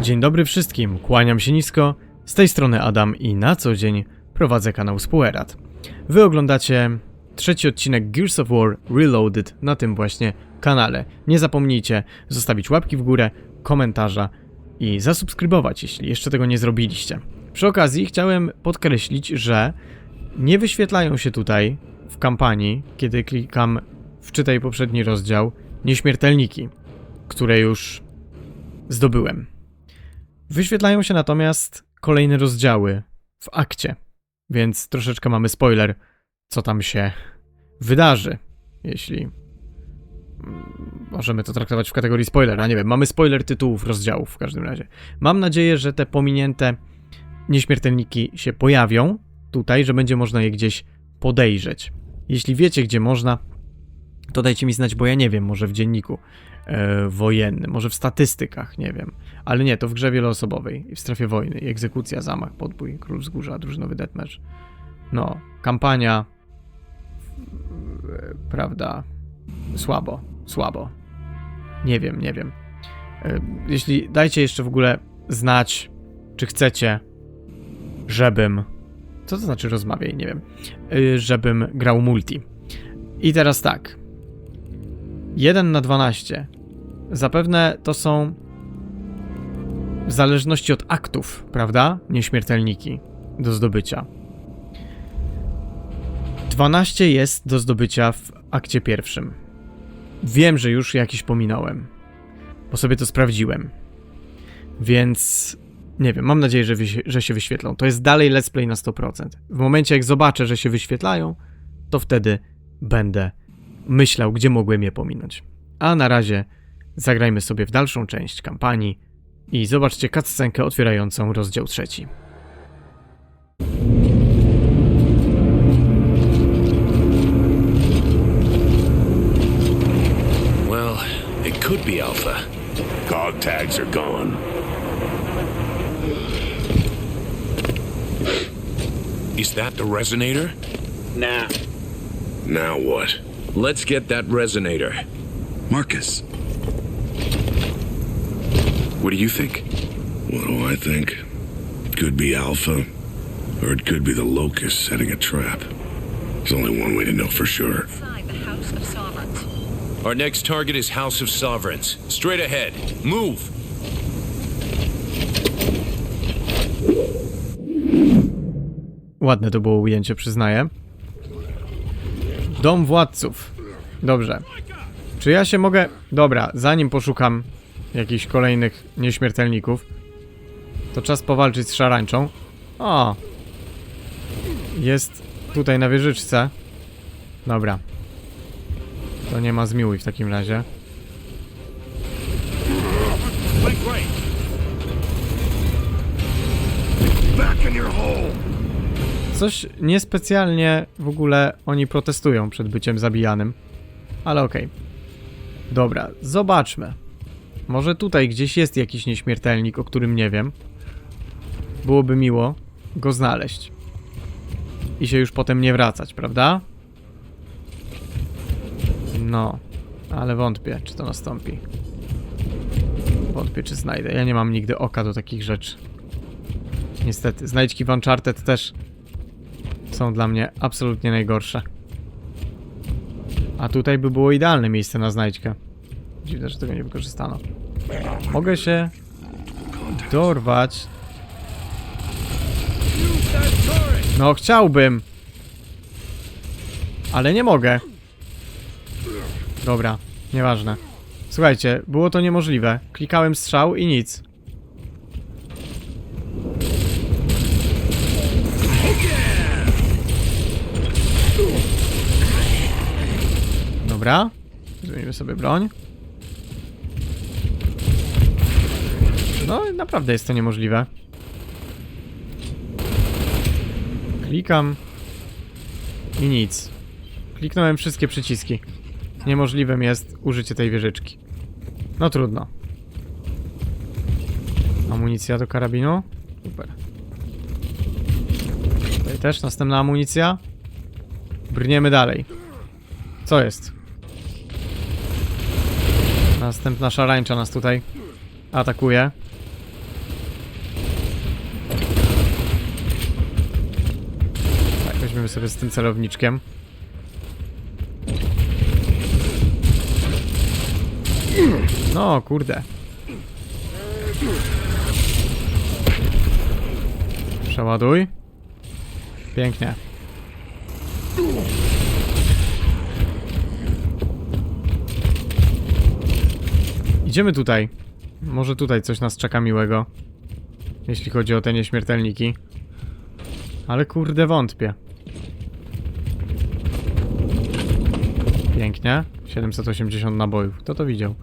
Dzień dobry wszystkim, kłaniam się nisko, z tej strony Adam i na co dzień prowadzę kanał Spoerat. Wy oglądacie trzeci odcinek Gears of War Reloaded na tym właśnie kanale. Nie zapomnijcie zostawić łapki w górę, komentarza i zasubskrybować, jeśli jeszcze tego nie zrobiliście. Przy okazji chciałem podkreślić, że nie wyświetlają się tutaj w kampanii, kiedy klikam wczytaj poprzedni rozdział, nieśmiertelniki, które już zdobyłem. Wyświetlają się natomiast kolejne rozdziały w akcie, więc troszeczkę mamy spoiler, co tam się wydarzy, jeśli mm, możemy to traktować w kategorii spoilera, nie wiem, mamy spoiler tytułów rozdziałów w każdym razie. Mam nadzieję, że te pominięte nieśmiertelniki się pojawią tutaj, że będzie można je gdzieś podejrzeć. Jeśli wiecie, gdzie można, to dajcie mi znać, bo ja nie wiem, może w dzienniku e, wojennym, może w statystykach, nie wiem. Ale nie, to w grze wieloosobowej, w strefie wojny, egzekucja, zamach, podbój, król wzgórza, drużynowy deathmatch. No, kampania, e, prawda, słabo, słabo. Nie wiem, nie wiem. E, Jeśli dajcie jeszcze w ogóle znać, czy chcecie, żebym. Co to znaczy rozmawiaj? Nie wiem. E, Żebym grał multi. I teraz tak. 1 na 12. Zapewne to są w zależności od aktów, prawda? Nieśmiertelniki do zdobycia. 12 jest do zdobycia w akcie pierwszym. Wiem, że już jakiś pominąłem, bo sobie to sprawdziłem. Więc nie wiem, mam nadzieję, że, że się wyświetlą. To jest dalej let's play na 100%. W momencie, jak zobaczę, że się wyświetlają, to wtedy będę myślał, gdzie mogłem je pominąć. A na razie zagrajmy sobie w dalszą część kampanii i zobaczcie cutscenkę otwierającą rozdział trzeci. Well, it could be Alpha. Cog tags are gone. Is that the resonator? Nah. Now what? Let's get that resonator. Marcus. What do you think? What do I think? It could be Alpha, or it could be the Locust setting a trap. There's only one way to know for sure. Inside the House of Sovereigns. Our next target is House of Sovereigns. Straight ahead. Move! Ładne to było ujęcie, przyznaję. Dom władców. Dobrze. Czy ja się mogę... Dobra, zanim poszukam jakichś kolejnych nieśmiertelników, to czas powalczyć z szarańczą. O! Jest tutaj na wieżyczce. Dobra. To nie ma zmiłuj w takim razie. Coś niespecjalnie w ogóle oni protestują przed byciem zabijanym. Ale okej. Dobra, zobaczmy. Może tutaj gdzieś jest jakiś nieśmiertelnik, o którym nie wiem. Byłoby miło go znaleźć. I się już potem nie wracać, prawda? No, ale wątpię, czy to nastąpi. Wątpię, czy znajdę. Ja nie mam nigdy oka do takich rzeczy. Niestety, znajdźki w Uncharted też są dla mnie absolutnie najgorsze. A tutaj by było idealne miejsce na znajdźkę. Dziwne, że tego nie wykorzystano. Mogę się dorwać. No, chciałbym. Ale nie mogę. Dobra, nieważne. Słuchajcie, było to niemożliwe. Klikałem strzał i nic. Dobra. Zmienimy sobie broń. No, naprawdę jest to niemożliwe. Klikam. I nic. Kliknąłem wszystkie przyciski. Niemożliwym jest użycie tej wieżyczki. No trudno. Amunicja do karabinu. Super. Tutaj też następna amunicja. Brniemy dalej. Co jest? Następna szarańcza nas tutaj atakuje. Tak, weźmiemy sobie z tym celowniczkiem. No, kurde. Przeładuj. Pięknie. Idziemy tutaj. Może tutaj coś nas czeka miłego. Jeśli chodzi o te nieśmiertelniki. Ale kurde wątpię. Pięknie. 780 nabojów. Kto to widział?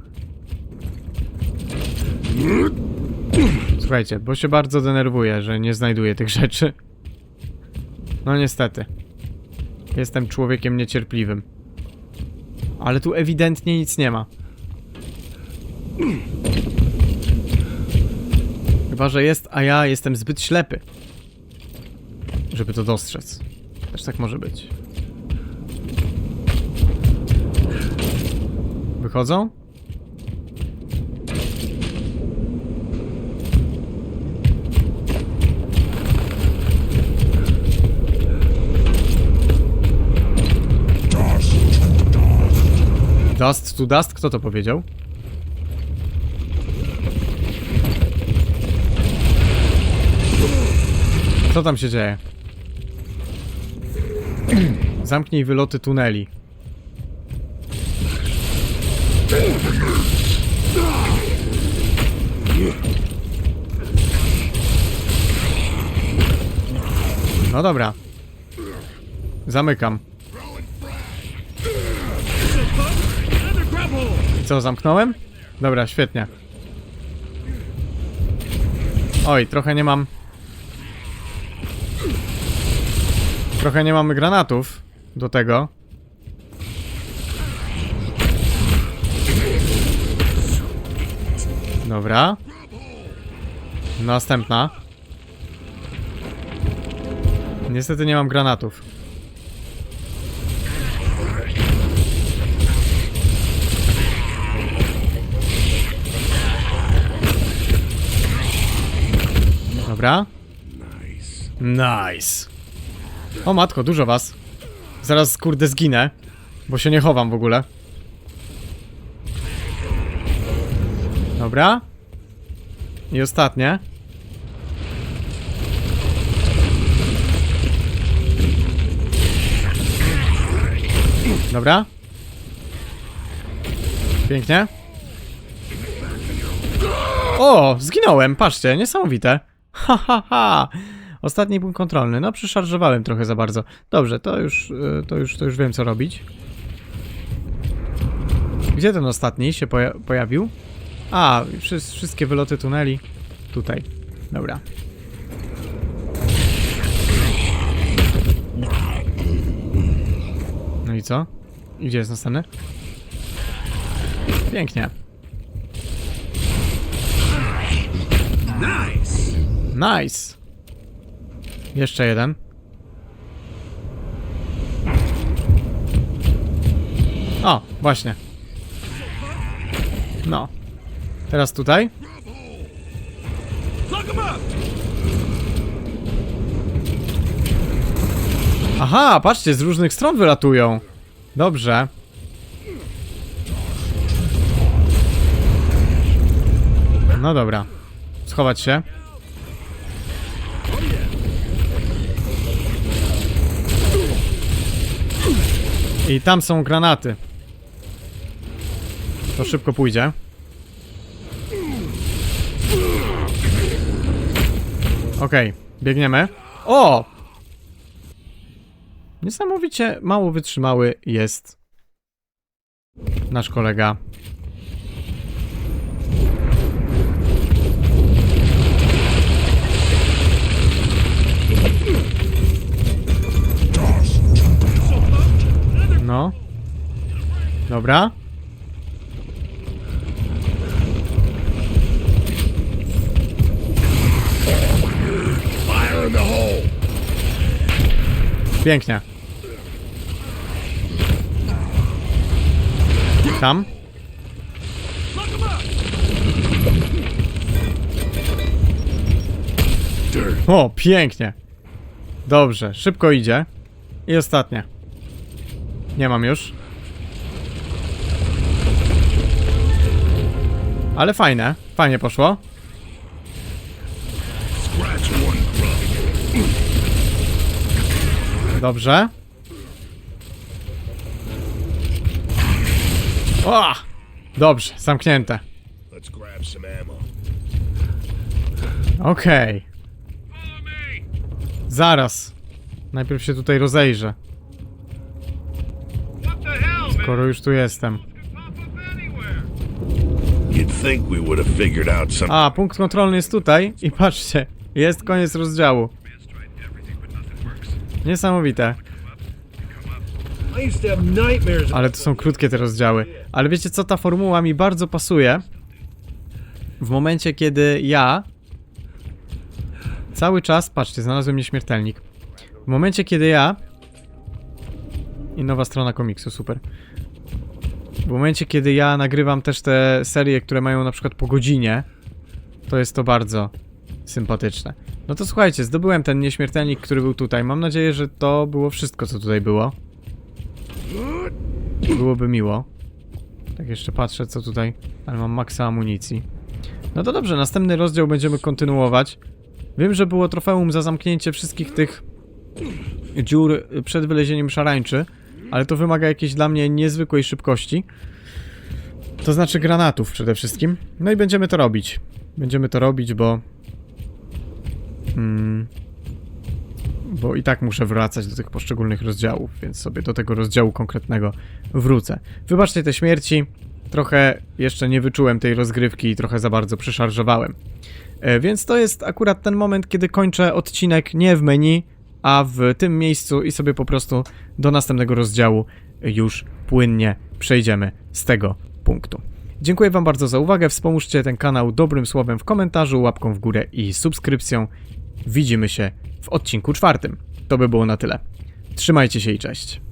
Słuchajcie, bo się bardzo denerwuję, że nie znajduję tych rzeczy. No niestety. Jestem człowiekiem niecierpliwym. Ale tu ewidentnie nic nie ma. Chyba, że jest, a ja jestem zbyt ślepy. Żeby to dostrzec. Też tak może być. Wychodzą? Dust to dust? Kto to powiedział? Co tam się dzieje? Zamknij wyloty tuneli. No dobra. Zamykam. Co, zamknąłem? Dobra, świetnie. Oj, trochę nie mam... Trochę nie mamy granatów do tego. Dobra. Następna. Niestety nie mam granatów. Dobra. Nice. O matko, dużo was. Zaraz kurde zginę, bo się nie chowam w ogóle. Dobra. I ostatnie. Dobra. Pięknie. O, zginąłem, patrzcie, niesamowite. Ha, ha, ha. Ostatni punkt kontrolny. No, przyszarżowałem trochę za bardzo. Dobrze, to już, y, to już, to już wiem, co robić. Gdzie ten ostatni się poja pojawił? A, wszy wszystkie wyloty tuneli. Tutaj. Dobra. No i co? Gdzie jest następny? Pięknie. Nice. Jeszcze jeden. O, właśnie. No. Teraz tutaj. Aha, patrzcie, z różnych stron wylatują. Dobrze. No dobra. Schować się. I tam są granaty. To szybko pójdzie. Okej, biegniemy. O! Niesamowicie mało wytrzymały jest nasz kolega. No. Dobra. Pięknie. Tam. O, pięknie. Dobrze, szybko idzie. I ostatnie. Nie mam już. Ale fajne, fajnie poszło. Dobrze. O! Dobrze, zamknięte. Okej. Zaraz. Najpierw się tutaj rozejrzę. Skoro już tu jestem. A, punkt kontrolny jest tutaj i patrzcie, jest koniec rozdziału. Niesamowite. Ale to są krótkie te rozdziały. Ale wiecie co, ta formuła mi bardzo pasuje. W momencie, kiedy ja cały czas, patrzcie, znalazłem nieśmiertelnik. W momencie, kiedy ja i nowa strona komiksu, super. W momencie, kiedy ja nagrywam też te serie, które mają na przykład po godzinie, to jest to bardzo sympatyczne. No to słuchajcie, zdobyłem ten nieśmiertelnik, który był tutaj. Mam nadzieję, że to było wszystko, co tutaj było. Byłoby miło. Tak jeszcze patrzę, co tutaj. Ale mam maksa amunicji. No to dobrze, następny rozdział będziemy kontynuować. Wiem, że było trofeum za zamknięcie wszystkich tych dziur przed wylezieniem szarańczy, ale to wymaga jakiejś dla mnie niezwykłej szybkości. To znaczy granatów przede wszystkim. No i będziemy to robić. Będziemy to robić, bo... Mm, bo i tak muszę wracać do tych poszczególnych rozdziałów, więc sobie do tego rozdziału konkretnego wrócę. Wybaczcie te śmierci, trochę jeszcze nie wyczułem tej rozgrywki i trochę za bardzo przeszarżowałem. E, Więc to jest akurat ten moment, kiedy kończę odcinek nie w menu, a w tym miejscu i sobie po prostu do następnego rozdziału już płynnie przejdziemy z tego punktu. Dziękuję Wam bardzo za uwagę. Wspomóżcie ten kanał dobrym słowem w komentarzu, łapką w górę i subskrypcją. Widzimy się w odcinku czwartym. To by było na tyle. Trzymajcie się i cześć.